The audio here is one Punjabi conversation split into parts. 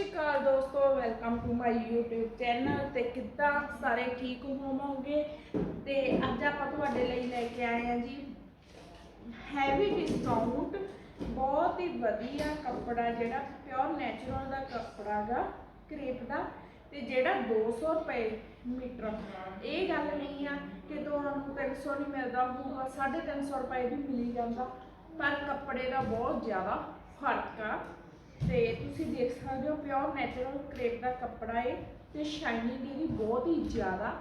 ਸ਼੍ਰੀ ਅਕਾਲ ਦੋਸਤੋ welcome to my YouTube channel ਤੇ ਕਿੱਦਾਂ ਸਾਰੇ ਠੀਕ ਹੋਵੋਗੇ? ਤੇ ਅੱਜ ਆਪਾਂ ਤੁਹਾਡੇ ਲਈ ਲੈ ਕੇ ਆਏ ਹਾਂ ਜੀ ਹੈਵੀ ਡਿਸਕਾਊਂਟ ਬਹੁਤ ਹੀ ਵਧੀਆ ਕੱਪੜਾ ਜਿਹੜਾ ਪਿਓਰ ਨੈਚੁਰਲ ਦਾ ਕੱਪੜਾ ਗਾ ਕ੍ਰੇਪ ਦਾ, ਤੇ ਜਿਹੜਾ 200 ਰੁਪਏ ਮੀਟਰ। ਇਹ ਗੱਲ ਨਹੀਂ ਆ ਕਿ ਤੁਹਾਨੂੰ 300 ਨਹੀਂ ਮਿਲਦਾ ਹੋਊਗਾ 350 ਰੁਪਏ ਵੀ ਮਿਲੀ ਜਾਂਦਾ, ਪਰ ਕੱਪੜੇ ਦਾ ਬਹੁਤ ਜ਼ਿਆਦਾ ਫ਼ਰਕ ਆ। ਤੇ ਤੁਸੀਂ ਦੇਖ ਸਕਦੇ ਹੋ ਪਿਓਰ ਨੈਚੁਰਲ ਕ੍ਰੇਪ ਦਾ ਕੱਪੜਾ ਹੈ ਤੇ ਸ਼ਾਈਨਿੰਗ ਇਹਦੀ ਬਹੁਤ ਹੀ ਜ਼ਿਆਦਾ।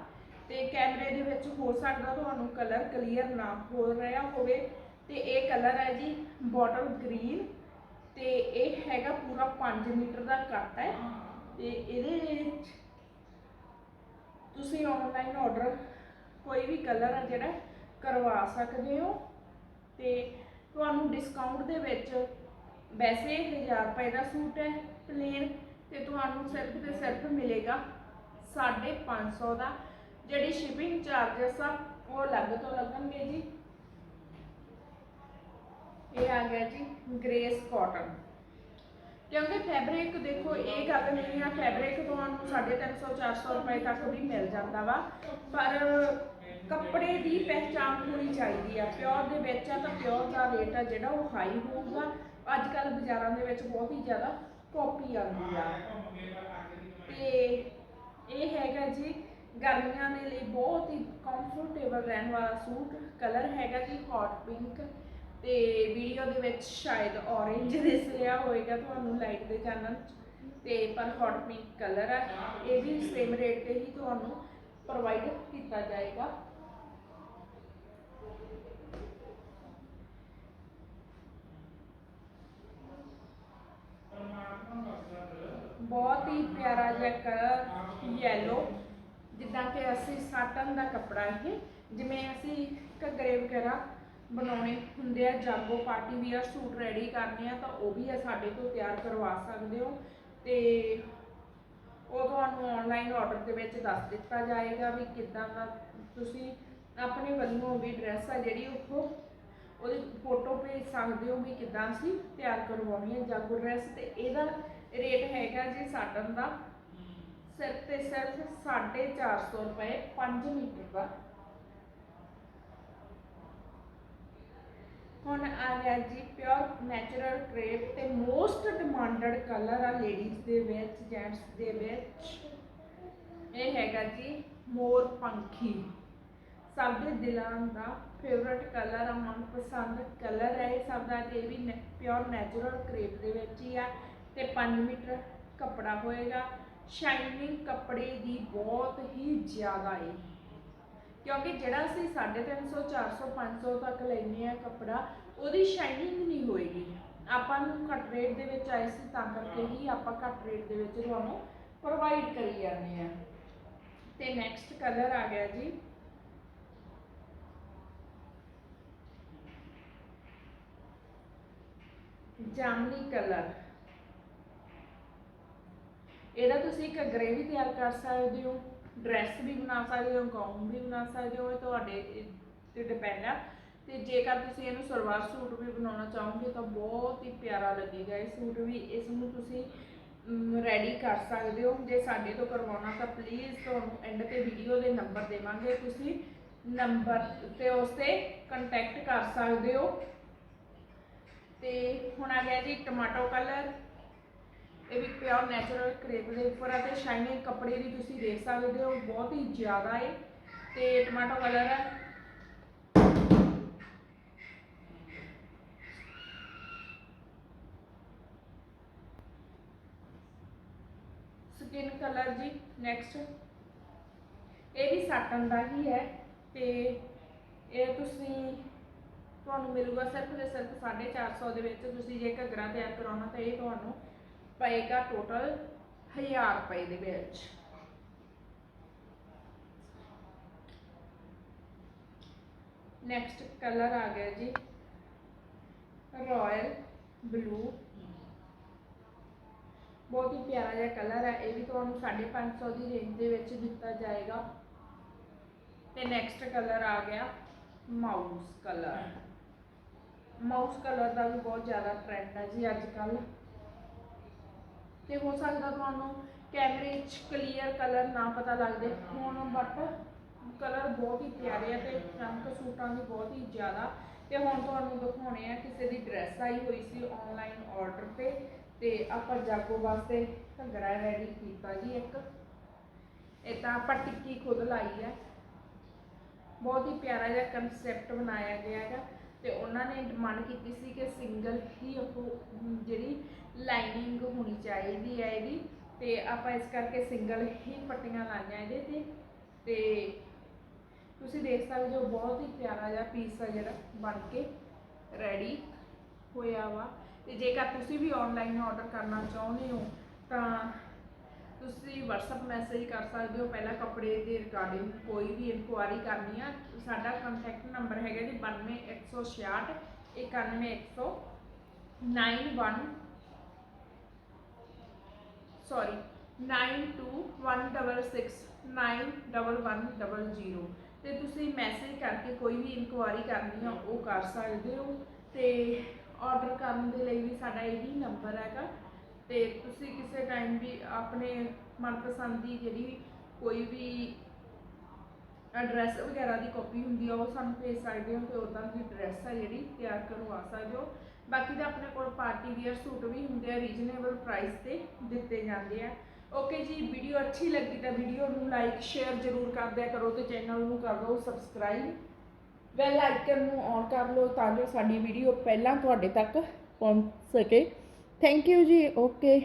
ਤੇ ਕੈਮਰੇ ਦੇ ਵਿੱਚ ਹੋ ਸਕਦਾ ਤੁਹਾਨੂੰ ਕਲਰ ਕਲੀਅਰ ਨਾ ਹੋ ਰਿਹਾ ਹੋਵੇ। ਤੇ ਇਹ ਕਲਰ ਹੈ ਜੀ ਬੋਟਲ ਗ੍ਰੀਨ ਤੇ ਇਹ ਹੈਗਾ ਪੂਰਾ 5 ਮੀਟਰ ਦਾ ਕੱਟ ਹੈ। ਤੇ ਇਹਦੇ ਤੁਸੀਂ ਆਨਲਾਈਨ ਆਰਡਰ ਕੋਈ ਵੀ ਕਲਰ ਹੈ ਜਿਹੜਾ ਕਰਵਾ ਸਕਦੇ ਹੋ। ਤੇ ਤੁਹਾਨੂੰ ਡਿਸਕਾਊਂਟ ਦੇ ਵਿੱਚ ਵੈਸੇ 1000 ਰੁਪਏ ਦਾ ਸੂਟ ਹੈ ਪਲੇਨ ਤੇ ਤੁਹਾਨੂੰ ਸਿਰਫ ਤੇ ਸਿਰਫ ਮਿਲੇਗਾ 550 ਦਾ। ਜਿਹੜੀ ਸ਼ਿਪਿੰਗ ਚਾਰजेस ਆ, ਉਹ ਅਲੱਗ ਤੋਂ ਲੱਗਣਗੇ ਜੀ। ਇਹ ਆ ਗਿਆ ਜੀ ਗ੍ਰੇਸ ਕਾਟਨ ਕਿਉਂਕਿ ਫੈਬਰਿਕ ਦੇਖੋ, ਇਹ ਗੱਲ ਨਹੀਂ ਆ ਫੈਬਰਿਕ ਤੁਹਾਨੂੰ 350 400 ਰੁਪਏ ਤੱਕ ਵੀ ਮਿਲ ਜਾਂਦਾ ਵਾ। ਪਰ ਕੱਪੜੇ ਦੀ ਪਹਿਚਾਣ ਹੋਣੀ ਚਾਹੀਦੀ ਆ। ਪਿਓਰ ਦੇ ਵਿੱਚ ਆ ਤਾਂ ਪਿਓਰ ਦਾ ਰੇਟ ਆ ਜਿਹੜਾ ਉਹ ਹਾਈ ਹੋਊਗਾ। ਅੱਜ ਕੱਲ ਬਾਜ਼ਾਰਾਂ ਦੇ ਵਿੱਚ ਬਹੁਤ ਹੀ ਜ਼ਿਆਦਾ ਕਾਪੀ ਆਉਂਦੀ ਆ। ਤੇ ਇਹ ਹੈਗਾ ਜੀ, ਗਰਮੀਆਂ ਦੇ ਲਈ ਬਹੁਤ ਹੀ ਕੰਫਰਟੇਬਲ ਰਹਿਣ ਵਾਲਾ ਸੂਟ। ਕਲਰ ਹੈਗਾ ਜੀ ਹੌਟ ਪਿੰਕ ਤੇ ਵੀਡੀਓ ਦੇ ਵਿੱਚ ਸ਼ਾਇਦ orange ਦਿਸ ਰਿਹਾ ਹੋਵੇਗਾ ਤੁਹਾਨੂੰ ਲਾਈਟ ਦੇ ਚੈਨਲ 'ਚ ਤੇ ਪਰ ਹੌਟ ਪਿੰਕ ਕਲਰ ਹੈ ਇਹ ਵੀ ਸੇਮ ਰੇਟ ਤੇ ਹੀ ਤੁਹਾਨੂੰ ਪ੍ਰੋਵਾਈਡ ਕੀਤਾ ਜਾਏਗਾ। ਬਹੁਤ ਹੀ ਪਿਆਰਾ ਜਿਹਾ ਕਲਰ ਯੈਲੋ ਜਿੱਦਾਂ ਕਿ ਅਸੀਂ ਸਾਟਨ ਦਾ ਕੱਪੜਾ ਇਹ, ਜਿਵੇਂ ਅਸੀਂ ਘੱਗਰੇ ਵਗੈਰਾ ਬਣਾਉਣੇ ਹੁੰਦੇ ਆ, ਜਾਗੋ ਪਾਰਟੀ ਵੀਅਰ ਸੂਟ ਰੈਡੀ ਕਰਨੇ ਆ, ਤਾਂ ਉਹ ਵੀ ਆ ਸਾਡੇ ਤੋਂ ਤਿਆਰ ਕਰਵਾ ਸਕਦੇ ਹੋ। ਤੇ ਉਹ ਤੁਹਾਨੂੰ ਆਨਲਾਈਨ ਆਰਡਰ ਦੇ ਵਿੱਚ ਦੱਸ ਦਿੱਤਾ ਜਾਏਗਾ ਵੀ ਕਿੱਦਾਂ ਦਾ ਤੁਸੀਂ ਆਪਣੇ ਵੱਲੋਂ ਵੀ ਡਰੈਸ ਆ ਜਿਹੜੀ ਉਹ, ਉਹਦੀ ਫੋਟੋ ਭੇਜ ਸਕਦੇ ਹੋ ਵੀ ਕਿੱਦਾਂ ਅਸੀਂ ਤਿਆਰ ਕਰਵਾਉਣੀ ਹੈ ਜਾਗੋ ਡਰੈਸ ਤੇ ਇਹਦਾ ਰੇਟ ਹੈਗਾ ਜੀ ਸਾਟਨ ਦਾ। ਸਿਰਫ ਤੇ ਸਿਰਫ 450 ਰੁਪਏ 5 ਮੀਟਰ ਦਾ। ਹੁਣ ਆ ਗਿਆ ਜੀ ਪਿਓਰ ਨੈਚੁਰਲ ਕ੍ਰੇਪ ਤੇ ਮੋਸਟ ਡਿਮਾਂਡਡ ਕਲਰ ਆ ਲੇਡੀਜ਼ ਦੇ ਵਿੱਚ ਜੈਂਟਸ ਦੇ ਵਿੱਚ। ਇਹ ਹੈਗਾ ਜੀ ਮੋਰ ਪੰਖੀ। ਸਭ ਦੇ ਦਿਲਾਂ ਦਾ ਫੇਵਰਟ ਕਲਰ ਆ, ਮਨਪਸੰਦ ਕਲਰ ਹੈ ਇਹ ਸਭ ਦਾ। ਇਹ ਵੀ ਪਿਓਰ ਨੈਚੁਰਲ ਕ੍ਰੇਪ ਦੇ ਵਿੱਚ ਹੀ ਆ। ਤੇ 5 ਮੀਟਰ ਕੱਪੜਾ ਹੋਏਗਾ। ਸ਼ਾਈਨਿੰਗ ਕੱਪੜੇ ਦੀ ਬਹੁਤ ਹੀ ਜ਼ਿਆਦਾ ਹੈ ਕਿਉਂਕਿ ਜਿਹੜਾ ਅਸੀਂ 350 400 500 ਤੱਕ ਲੈਨੇ ਆ ਕੱਪੜਾ, ਉਹਦੀ ਸ਼ਾਈਨਿੰਗ ਨਹੀਂ ਹੋਏਗੀ। ਆਪਾਂ ਨੂੰ ਘੱਟ ਰੇਟ ਦੇ ਵਿੱਚ ਆਏ ਸੀ, ਤਾਂ ਕਰਕੇ ਹੀ ਆਪਾਂ ਘੱਟ ਰੇਟ ਦੇ ਵਿੱਚ ਤੁਹਾਨੂੰ ਪ੍ਰੋਵਾਈਡ ਕਰੀ ਜਾਂਦੇ ਆ ਤੇ ਨੈਕਸਟ ਕਲਰ ਆ ਗਿਆ ਜੀ। ਜਾਮਨੀ ਕਲਰ ਇਹਦਾ ਤੁਸੀਂ ਘੱਗਰੇ ਵੀ ਤਿਆਰ ਕਰ ਸਕਦੇ ਹੋ, ਡਰੈਸ ਵੀ ਬਣਾ ਸਕਦੇ ਹੋ, ਗਾਊਨ ਵੀ ਬਣਾ ਸਕਦੇ ਹੋ, ਇਹ ਤੁਹਾਡੇ ਤੇ ਡਿਪੈਂਡ ਆ। ਤੇ ਜੇਕਰ ਤੁਸੀਂ ਇਹਨੂੰ ਸਲਵਾਰ ਸੂਟ ਵੀ ਬਣਾਉਣਾ ਚਾਹੋਗੇ ਤਾਂ ਬਹੁਤ ਹੀ ਪਿਆਰਾ ਲੱਗੇਗਾ ਇਹ ਸੂਟ ਵੀ, ਇਸ ਨੂੰ ਤੁਸੀਂ ਰੈਡੀ ਕਰ ਸਕਦੇ ਹੋ। ਜੇ ਸਾਡੇ ਤੋਂ ਕਰਵਾਉਣਾ ਤਾਂ ਪਲੀਜ਼ ਤੁਹਾਨੂੰ ਐਂਡ ਤੇ ਵੀਡੀਓ ਦੇ ਨੰਬਰ ਦੇਵਾਂਗੇ। ਤੁਸੀਂ ਨੰਬਰ ਤੇ ਉਸ ਤੇ ਕੰਟੈਕਟ ਕਰ ਸਕਦੇ ਹੋ। ਤੇ ਹੁਣ ਆ ਗਿਆ ਜੀ ਟਮਾਟੋ ਕਲਰ ਇਹ ਵੀ ਪਿਓਰ ਨੈਚੁਰਲ ਕ੍ਰੇਪ ਦੇ ਉੱਪਰ ਆ ਤੇ ਸ਼ਾਈਨਿੰਗ ਕੱਪੜੇ ਦੀ ਤੁਸੀਂ ਦੇਖ ਸਕਦੇ ਹੋ, ਬਹੁਤ ਹੀ ਜ਼ਿਆਦਾ ਹੈ ਤੇ ਟਮਾਟੋ ਕਲਰ ਹੈ ਸਕਿਨ ਕਲਰ ਜੀ ਨੈਕਸਟ ਇਹ ਵੀ ਸਾਟਨ ਦਾ ਹੀ ਹੈ ਤੇ ਇਹ ਤੁਸੀਂ, ਤੁਹਾਨੂੰ ਮਿਲੂਗਾ ਸਿਰਫ ਤੇ ਸਿਰਫ 450 ਦੇ ਵਿੱਚ। ਤੁਸੀਂ ਜੇ ਘੱਗਰਾ ਤਿਆਰ ਕਰਾਉਣਾ ਤਾਂ ਇਹ ਤੁਹਾਨੂੰ ਪਏਗਾ ਟੋਟਲ 1000 ਰੁਪਏ ਦੇ ਵਿੱਚ। ਨੈਕਸਟ ਕਲਰ ਆ ਗਿਆ ਜੀ। ਰਾਇਲ ਬਲੂ ਬਹੁਤ ਹੀ ਪਿਆਰਾ ਜਿਹਾ ਕਲਰ ਹੈ ਇਹ ਵੀ ਤੁਹਾਨੂੰ 550 ਦੀ ਰੇਂਜ ਦੇ ਵਿੱਚ ਦਿੱਤਾ ਜਾਏਗਾ। ਤੇ ਨੈਕਸਟ ਕਲਰ ਆ ਗਿਆ ਮਾਊਸ ਕਲਰ ਮਾਊਸ ਕਲਰ ਦਾ ਵੀ ਬਹੁਤ ਜ਼ਿਆਦਾ ਟ੍ਰੈਂਡ ਹੈ ਜੀ ਅੱਜ ਕੱਲ੍ਹ। ਤੇ ਹੋ ਸਕਦਾ ਤੁਹਾਨੂੰ ਕੈਮਰੇ 'ਚ ਕਲੀਅਰ ਕਲਰ ਨਾ ਪਤਾ ਲੱਗਦੇ। ਹੁਣ ਬਟ ਕਲਰ ਬਹੁਤ ਹੀ ਪਿਆਰੇ ਆ ਤੇ ਚਮਕ ਸੂਟਾਂ ਦੀ ਬਹੁਤ ਹੀ ਜ਼ਿਆਦਾ। ਤੇ ਹੁਣ ਤੁਹਾਨੂੰ ਦਿਖਾਉਣੇ ਆ ਕਿਸੇ ਦੀ ਡਰੈਸ ਆਈ ਹੋਈ ਸੀ ਆਨਲਾਈਨ ਆਰਡਰ ਤੇ। ਤੇ ਆਪਾਂ ਜਾਗੋ ਵਾਸਤੇ ਘੱਗਰਾ ਰੈਡੀ ਕੀਤਾ ਜੀ ਇੱਕ। ਇਹ ਤਾਂ ਆਪਾਂ ਟਿੱਕੀ ਖੁਦ ਲਾਈ ਹੈ ਬਹੁਤ ਹੀ ਪਿਆਰਾ ਜਿਹਾ ਕਨਸੈਪਟ ਬਣਾਇਆ ਗਿਆ ਹੈਗਾ। ਤੇ ਉਹਨਾਂ ਨੇ ਡਿਮਾਂਡ ਕੀਤੀ ਸੀ ਕਿ ਸਿੰਗਲ ਹੀ ਉਹ ਜਿਹੜੀ ਲਾਈਨਿੰਗ ਹੋਣੀ ਚਾਹੀਦੀ ਹੈ ਇਹਦੀ ਤੇ ਆਪਾਂ ਇਸ ਕਰਕੇ ਸਿੰਗਲ ਹੀ ਪੱਟੀਆਂ ਲਾਈਆਂ ਇਹਦੇ ਤੇ। ਤੇ ਤੁਸੀਂ ਦੇਖ ਸਕਦੇ ਹੋ, ਬਹੁਤ ਹੀ ਪਿਆਰਾ ਜਿਹਾ ਪੀਸ ਆ ਜਿਹੜਾ, ਬਣ ਕੇ ਰੈਡੀ ਹੋਇਆ ਵਾ। ਤੇ ਜੇਕਰ ਤੁਸੀਂ ਵੀ ਆਨਲਾਈਨ ਆਰਡਰ ਕਰਨਾ ਚਾਹੁੰਦੇ ਹੋ, ਤਾਂ ਤੁਸੀਂ WhatsApp ਮੈਸੇਜ ਕਰ ਸਕਦੇ ਹੋ। ਪਹਿਲਾਂ ਕੱਪੜੇ ਦੇ ਰਿਗਾਰਡਿੰਗ ਕੋਈ ਵੀ ਇਨਕੁਆਰੀ ਕਰਨੀ ਆ, ਸਾਡਾ ਕੰਟੈਕਟ ਨੰਬਰ ਹੈਗਾ ਜੀ 92166 91191 ਸੌਰੀ 9216691100 ਤੇ ਤੁਸੀਂ ਮੈਸੇਜ ਕਰਕੇ ਕੋਈ ਵੀ ਇਨਕੁਆਰੀ ਕਰਨੀ ਆ, ਉਹ ਕਰ ਸਕਦੇ ਹੋ। ਤੇ ਆਰਡਰ ਕਰਨ ਦੇ ਲਈ ਵੀ ਸਾਡਾ ਇਹੀ ਨੰਬਰ ਹੈਗਾ। ਤੇ ਤੁਸੀਂ ਕਿਸੇ ਟਾਈਮ ਵੀ ਆਪਣੇ ਮਨਪਸੰਦ ਦੀ ਜਿਹੜੀ ਕੋਈ ਵੀ ਐਡਰੈਸ ਵਗੈਰਾ ਦੀ ਕਾਪੀ ਹੁੰਦੀ ਆ, ਉਹ ਸਾਨੂੰ ਭੇਜ ਸਕਦੇ ਹੋ ਤੇ ਉਦਾਂ ਦੀ ਡਰੈਸ ਆ ਜਿਹੜੀ ਤਿਆਰ ਕਰਵਾ ਸਕਦੇ ਹੋ। ਬਾਕੀ ਤਾਂ ਆਪਣੇ ਕੋਲ ਪਾਰਟੀ ਵੀਅਰ ਸੂਟ ਵੀ ਹੁੰਦੇ ਆ ਰੀਜ਼ਨੇਬਲ ਪ੍ਰਾਈਸ ਤੇ ਦਿੱਤੇ ਜਾਂਦੇ ਆ। ਓਕੇ ਜੀ ਵੀਡੀਓ ਅੱਛੀ ਲੱਗੀ ਤਾਂ ਵੀਡੀਓ ਨੂੰ ਲਾਈਕ ਸ਼ੇਅਰ ਜ਼ਰੂਰ ਕਰ ਦਿਆ ਕਰੋ ਤੇ ਚੈਨਲ ਨੂੰ ਕਰ ਲਓ ਸਬਸਕ੍ਰਾਈਬ ਬੈਲ ਆਈਕਨ ਨੂੰ ਔਨ ਕਰ ਲਓ ਤਾਂ ਜੋ ਸਾਡੀ ਵੀਡੀਓ ਪਹਿਲਾਂ ਤੁਹਾਡੇ ਤੱਕ ਪਹੁੰਚ ਸਕੇ। ਥੈਂਕ ਯੂ ਜੀ ਓਕੇ